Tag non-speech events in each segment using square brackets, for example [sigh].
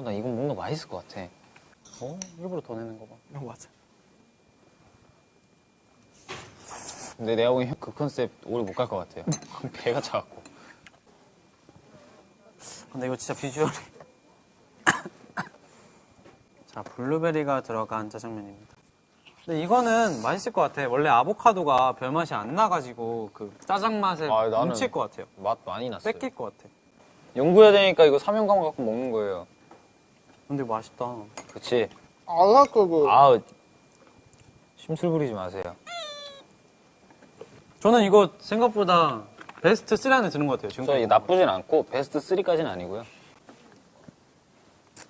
어, 나 이건 뭔가 맛있을 것 같아. 어? 일부러 더 내는 거 봐. 어, 맞아. 근데 내가 보기엔 그 컨셉 오래 못 갈 것 같아요. [laughs] 배가 차갖고. 근데 이거 진짜 비주얼이. [coughs] 자, 블루베리가 들어간 짜장면입니다. 근데 이거는 맛있을 것 같아. 원래 아보카도가 별 맛이 안 나가지고 그 짜장 맛에 아, 나는- 뭉칠 것 같아요. 맛 많이 났어요. 뺏길 것 같아. 연구해야 되니까 이거 사명감 갖고 먹는 거예요. 근데 맛있다. 그치? 그 아우, 심술 부리지 마세요. 저는 이거 생각보다 베스트 3 안에 드는 것 같아요. 저 지금까지. 이게 나쁘진 않고 베스트 3까지는 아니고요.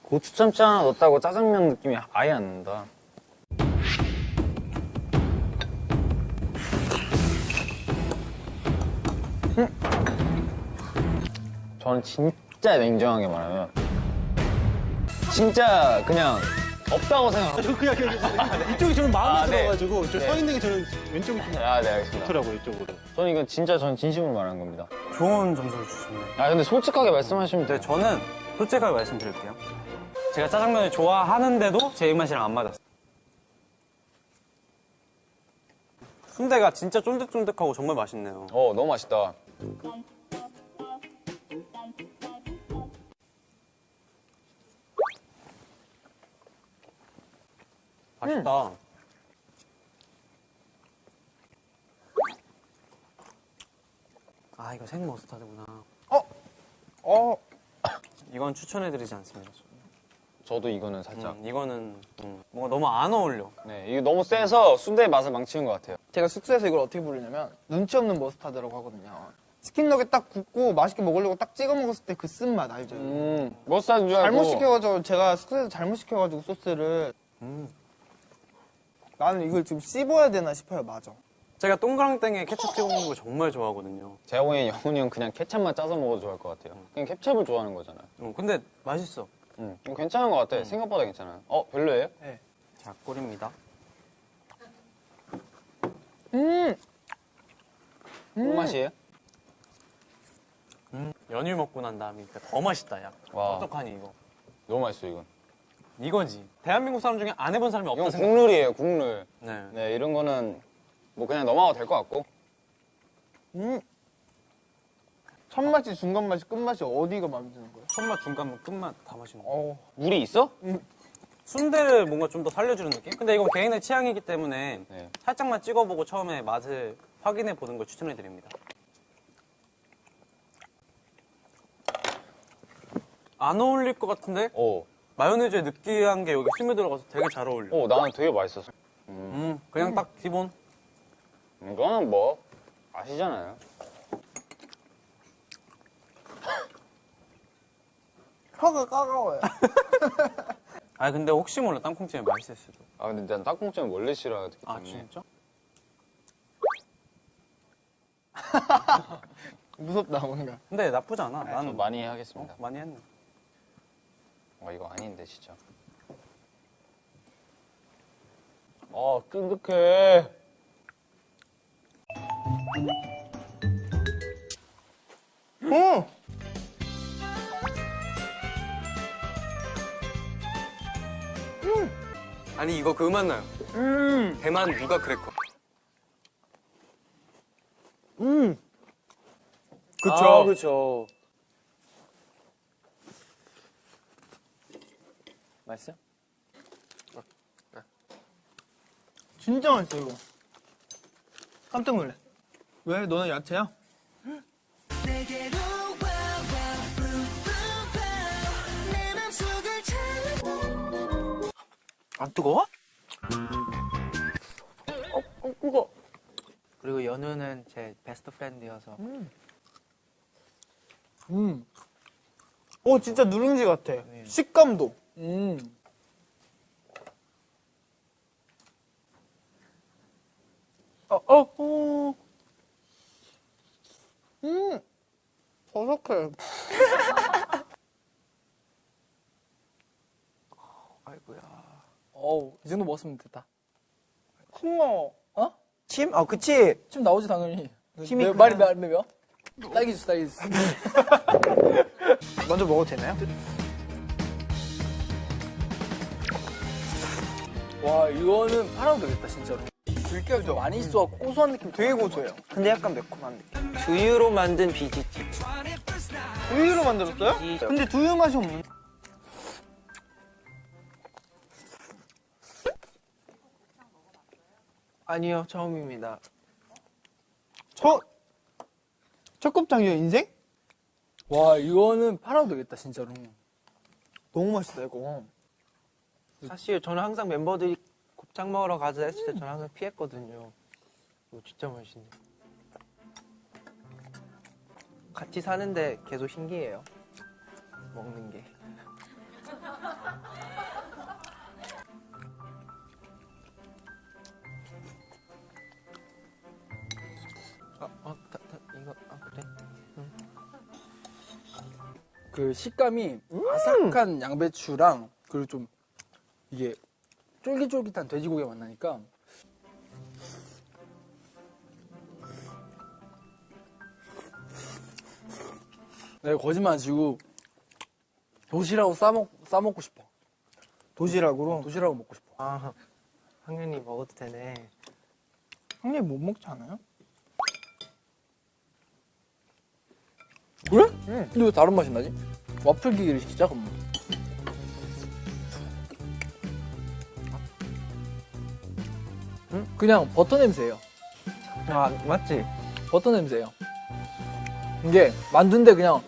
고추 참치 하나 넣었다고 짜장면 느낌이 아예 안 난다. 저는 진짜 냉정하게 말하면 진짜 그냥 없다고 생각하고 저 그냥, 그냥 이쪽이 저는 마음에 아, 네. 들어가지고 저 네. 서 있는 게 저는 왼쪽이 좀 아, 네, 알겠습니다. 좋더라고요 이쪽으로. 저는 이건 진짜 전 진심으로 말하는 겁니다. 좋은 점수를 주시네요. 아, 근데 솔직하게 말씀하시면 돼요. 근데 저는 솔직하게 말씀드릴게요. 제가 짜장면을 좋아하는데도 제 입맛이랑 안 맞았어요. 순대가 진짜 쫀득쫀득하고 정말 맛있네요. 어, 너무 맛있다. 맛있다. 아 이거 생 머스타드구나. 어, 이건 추천해드리지 않습니다. 저도 이거는 살짝. 음, 이거는 음, 뭔가 너무 안 어울려. 네, 이게 너무 세서 순대의 맛을 망치는 것 같아요. 제가 숙소에서 이걸 어떻게 부르냐면 눈치 없는 머스타드라고 하거든요. 치킨 너겟 딱 굽고 맛있게 먹으려고 딱 찍어 먹었을 때 그 쓴맛 알죠? 음, 머스타드 줄 알고. 잘못 시켜가지고 제가 숙소에서 잘못 시켜가지고 소스를 음. 나는 이걸 지금 씹어야 되나 싶어요. 맞아. 제가 동그랑땡에 케첩 찍어 먹는 거 정말 좋아하거든요. 제가 보기엔 영훈이 형 그냥 케찹만 짜서 먹어도 좋아할 것 같아요. 그냥 케찹을 좋아하는 거잖아요. 음, 근데 맛있어. 음, 이거 괜찮은 것 같아. 생각보다 괜찮아요. 어, 별로예요? 자 꿀입니다. 음, 꿀 맛이에요? 음, 연유 먹고 난 다음이니까 더 맛있다 야. 와. 어떡하니 이거. 너무 맛있어, 이건. 이거지. 대한민국 사람 중에 안 해본 사람이 없다 이건 생각. 국룰이에요, 국룰. 네. 네, 이런 거는 뭐 그냥 넘어가도 될 것 같고. 음. 첫 맛이, 중간 맛이, 끝 맛이 어디가 마음에 드는 거예요? 첫맛, 중간맛, 끝맛 다 맛있는 거. 어, 물이 있어? 순대를 뭔가 좀 더 살려주는 느낌? 근데 이건 개인의 취향이기 때문에 네. 살짝만 찍어보고 처음에 맛을 확인해 보는 걸 추천해 드립니다. 안 어울릴 것 같은데 오, 마요네즈의 느끼한 게 여기 스며 들어가서 되게 잘 어울려. 오, 나는 되게 맛있었어. 음, 그냥 딱 기본. 이거는 뭐, 아시잖아요. 혀가 까가워요. [laughs] 아 근데 혹시 몰라 땅콩찜이 맛있을 수도. 아, 근데 난 닭공찜 원래 싫어하기 때문에. 아 진짜? [laughs] 무섭다, 뭔가. 근데 나쁘지 않아. 좀 나는 많이 하겠습니다. 어, 많이 했네. 아, 이거 아닌데, 진짜. 아, 끈득해. 어! 아니 이거 그 맛 나요. 음, 대만 누가 크래커. 음. 그쵸. 그쵸. 맛있어? 진짜 맛있어, 이거. 깜짝 놀래. 왜? 너는 야채야? 내게로 와, 와, 부, 부, 부. 내 맘속을 채워 안 뜨거워? 그리고 연우는 제 베스트 프렌드여서 음. 오, 진짜 누룽지 같아. 식감도. 음. 어, 어, 어. 음. 버석해. [laughs] 어우 이 정도 먹었으면 됐다 콩어. 어? 침? 아, 그치. 침 나오지 당연히 침이 매, 말이 매, 매워? 딸기 주스 딸기 주스 [laughs] 먼저 먹어도 되나요? 와 이거는 팔아도 되겠다 진짜로. 들깨가 좀 많이 있어 고소한 느낌 되게 고소해요. 근데 약간 매콤한 느낌. 두유로 만든 비지집. 두유로 만들었어요? 근데 두유 맛이 없는. 아니요 처음입니다. 저, 첫 곱창이요, 인생? 와 이거는 팔아도 되겠다 진짜로. 너무 맛있다, 이거. 사실 저는 항상 멤버들이 곱창 먹으러 가자 했을 때 저는 항상 피했거든요. 이거 진짜 맛있네. 같이 사는데 계속 신기해요. 먹는 게. 아, 아, 다, 다, 이거, 아, 그래? 그 식감이 아삭한 양배추랑 그리고 좀 이게 쫄깃쫄깃한 돼지고기가 만나니까 내가 거짓말 안 치고 도시락으로 싸먹, 싸먹고 싶어 도시락으로. 도시락으로 먹고 싶어 아, 황현이 먹어도 되네. 형님 못 먹지 않아요? 그래? 근데 왜 다른 맛이 나지? 와플 기계를 시키자 그럼 그냥 버터 냄새예요 아, 맞지? 버터 냄새예요 이게 만든데 그냥